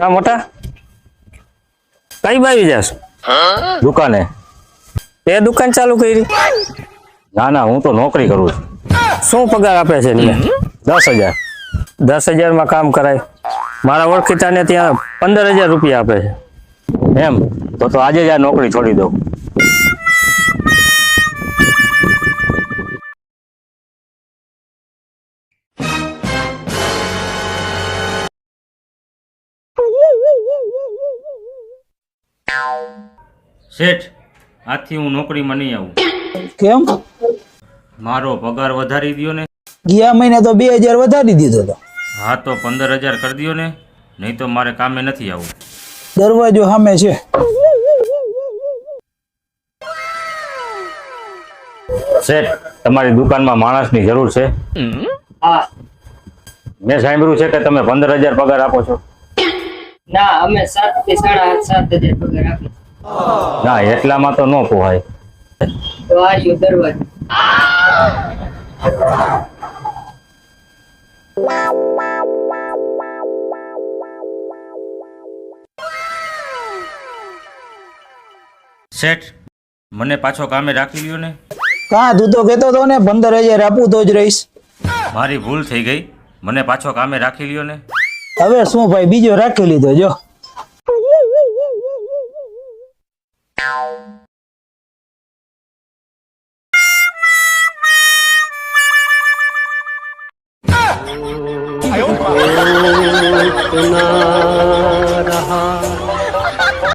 હા મોટા? કઈ બાવી જાસ? દુકાને. તે દુકાન ચાલુ કરી? ના ના હું તો નોકરી કરું છું. શું પગાર આપે છે એને દસ હજાર. દસ હજારમાં કામ કરાય. મારા ઓળખીતાને ત્યાં પંદર હજાર રૂપિયા આપે છે. એમ? તો તો આજે જ આ નોકરી છોડી દઉં. શેઠ આથી હું નોકરીમાં નહીં આવું. કેમ? મારો પગાર વધારી દ્યો ને. ગયા મહિને તો બે હજાર વધારી દીધો હતો હા તો પંદર હજાર કરી દ્યો ને નહીં તો મારે કામે નથી આવવું. દરવાજો સામે છે. શેઠ તમારી દુકાનમાં માણસની જરૂર છે. હા મેં સાંભળ્યું છે કે તમે પંદર હજાર પગાર આપો છો. ના અમે સાતથી સાડા સાત હજાર પગાર આપીએ ના એટલામાં તો ન પોહાય. તો આર્યો દરવાજો શેઠ મને પાછો કામે રાખી લ્યો ને. કાં તું તો કહેતો હતો ને પંદર હજાર આપું તો જ રહીશ. મારી ભૂલ થઈ ગઈ. મને પાછો કામે રાખી લ્યો ને. હવે શું ભાઈ બીજો રાખી લીધો જો. ना रहा